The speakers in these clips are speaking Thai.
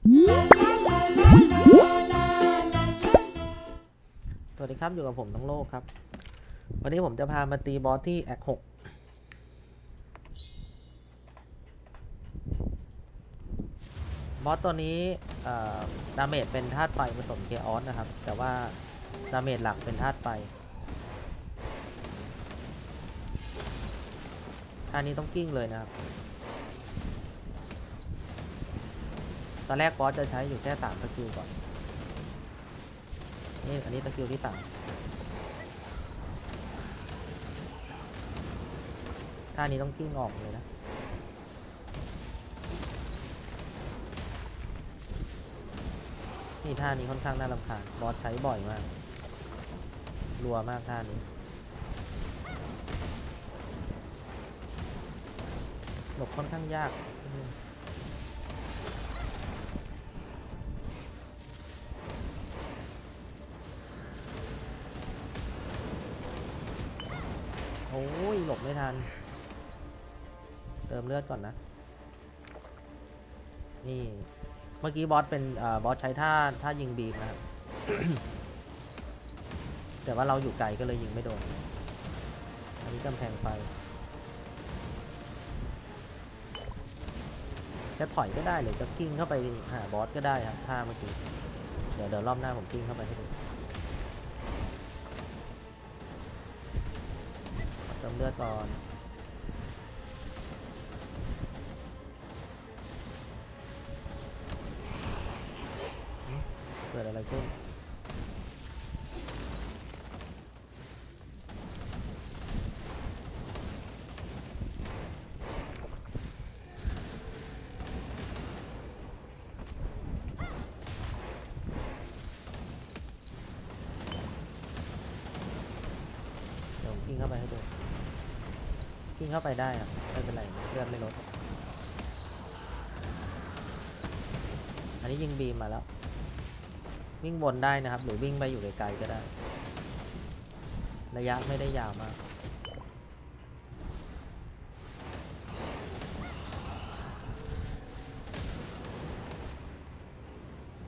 สวัสดีครับ อยู่กับผมทั้งโลกครับ วันนี้ผมจะพามาตีบอสที่แอคหกบอสตัวนี้ดาเมจเป็นธาตุไฟผสมเคออสนะครับ แต่ว่าดาเมจหลักเป็นธาตุไฟท่านี้ต้องกิ้งเลยนะครับ ตอนแรกบอสจะใช้อยู่แค่สามสกิลก่อน นี่อันนี้สกิลที่สามท่านี้ต้องกิ้งออกเลยนะ นี่ท่านี้ค่อนข้างน่ารำคาญบอสใช้บ่อยมาก รัวมากท่านี้หลบค่อนข้างยาก โอ้ยหลบไม่ทัน เติมเลือดก่อนนะ นี่ เมื่อกี้บอสเป็นอบอสใช้ท่าท่ายิงบีมนะครับ แต่ว่าเราอยู่ไกลก็เลยยิงไม่โดน อันนี้กำแพงไฟจะถอยก็ได้หรือจะกิ้งเข้าไปหาบอสก็ได้ครับท่าเมื่อกี้ เดี๋ยวเดี๋ยวรอบหน้าผมกิ้งเข้าไปให้ดู เลือดก่อนเกิดอะไรขึ้นยิงเข้าไปให้ดู กิ้งเข้าไปได้อะไม่เป็นไรเลือดไม่ลดอันนี้ยิงบีมมาแล้ว วิ่งบนได้นะครับ หรือวิ่งไปอยู่ไกลๆก็ได้ ระยะไม่ได้ยาวมาก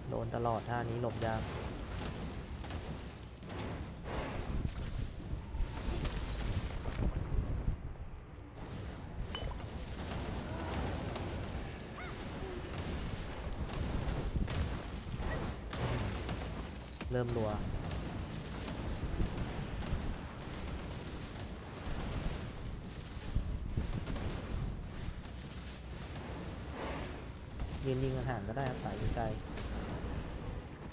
โดนตลอดท่านี้หลบยาก เริ่มรัวยืนยิงห่างๆก็ได้ครับสายยิงไกล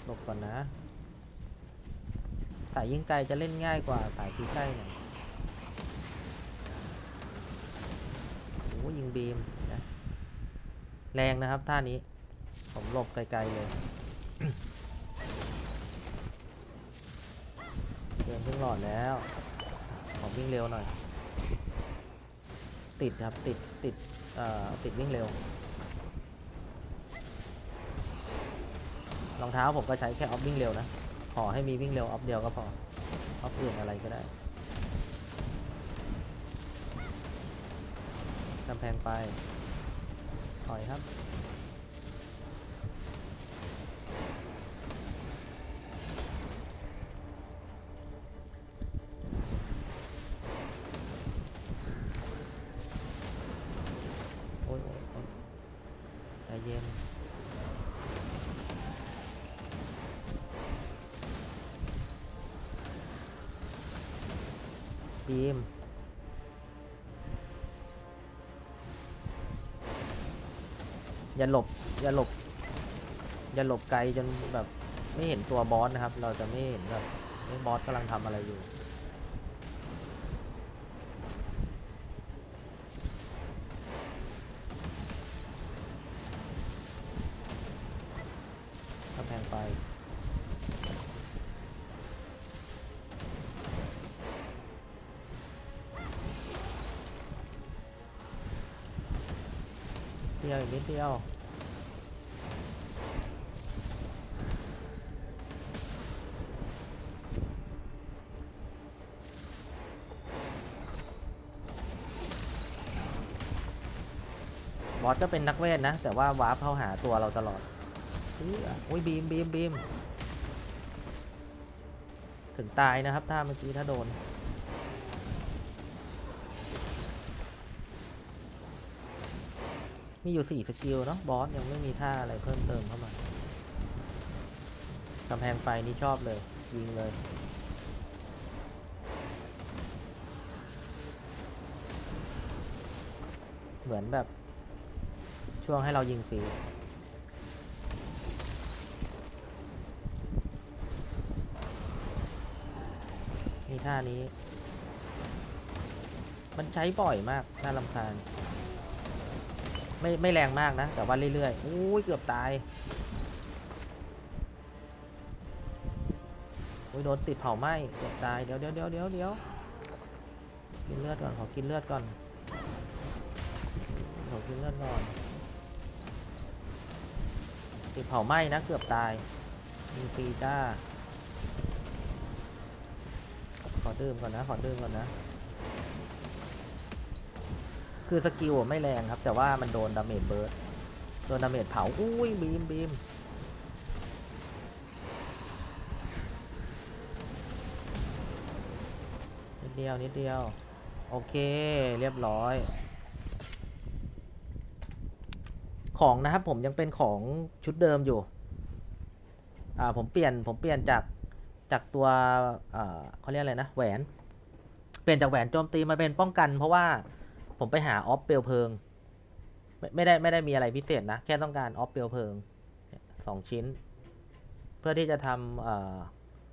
หลบก่อนนะสายยิงไกลจะเล่นง่ายกว่าสายตีใกล้หน่อยโอ้ยิงบีมนะแรงนะครับท่านี้ ผมหลบไกลๆเลย เกิน ครึ่งหลอดแล้ว ผมวิ่งเร็วหน่อย ติดครับ ติด ติด เอ่อ ติดวิ่งเร็ว รองเท้าผมก็ใช้แค่ออฟวิ่งเร็วนะ ขอให้มีวิ่งเร็วออฟเดียวก็พอ ออฟอื่นอะไรก็ได้กำแพงไปถอยครับีมอย่าหลบอย่าหลบอย่าหลบไกลจนแบบไม่เห็นตัวบอสนะครับ เราจะไม่เห็นแบบบอสกำลังทำอะไรอยู่กำแพงไฟ ดียวอีกนิดเดียวบอสก็เป็นนักเวทนะ แต่ว่าวาร์ปเข้าหาตัวเราตลอดอื้อโอ้ยบีมบีมบีมถึงตายนะครับ ถ้าเมื่อกี้ถ้าโดน มีอยู่สี่สกิลเนาะบอสยังไม่มีท่าอะไรเพิ่มเติมเข้ามากำแพงไฟนี่ชอบเลย ยิงเลยเหมือนแบบ ช่วงให้เรายิงฟรีมีท่านี้ มันใช้บ่อยมาก น่าลำคาญ ไม่ไม่แรงมากนะ แต่ว่าเรื่อยๆอุ้ยเกือบตายอุ้ยโดนติดเผาไหม้เกือบตายเดี๋ยวเดี๋ยวเดี๋ยวเดี๋ยวเดี๋ยวกินเลือดก่อนขอกินเลือดก่อนขอกินเลือดก่อนติดเผาไหม้นะเกือบตายมีฟีจ้าขอดื่มก่อนนะขอดื่มก่อนนะ คือสกิลไม่แรงครับ แต่ว่ามันโดนดาเมจเบิร์ดโดนดาเมจเผาอุ้ยบีมบีมนิดเดียวนิดเดียว โอเคเรียบร้อย ของนะครับผมยังเป็นของชุดเดิมอยู่ อ่าผมเปลี่ยนผมเปลี่ยนจากจากตัวเขาเรียกอะไรนะแหวน เปลี่ยนจากแหวนโจมตีมาเป็นป้องกันเพราะว่า ผมไปหาออฟเปลวเพลิง ไม่ไม่ได้ไม่ได้มีอะไรพิเศษนะ แค่ต้องการออฟเปลวเพลิงสองชิ้น เพื่อที่จะท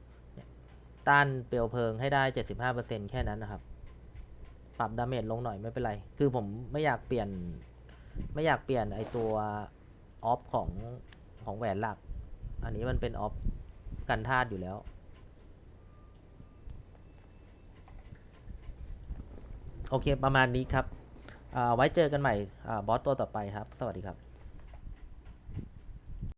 ำต้านเปลวเพลิงให้ได้เจ็ดสิบห้าเปอร์เซ็นแค่นั้นนะครับ ปรับดาเมจลงหน่อยไม่เป็นไร คือผมไม่อยากเปลี่ยน ไม่อยากเปลี่ยนไอตัวออฟของของแหวนหลัก อันนี้มันเป็นออฟกันธาตุอยู่แล้วโอเค ประมาณนี้ครับ ไว้เจอกันใหม่บอสตัวต่อไปครับ สวัสดีครับ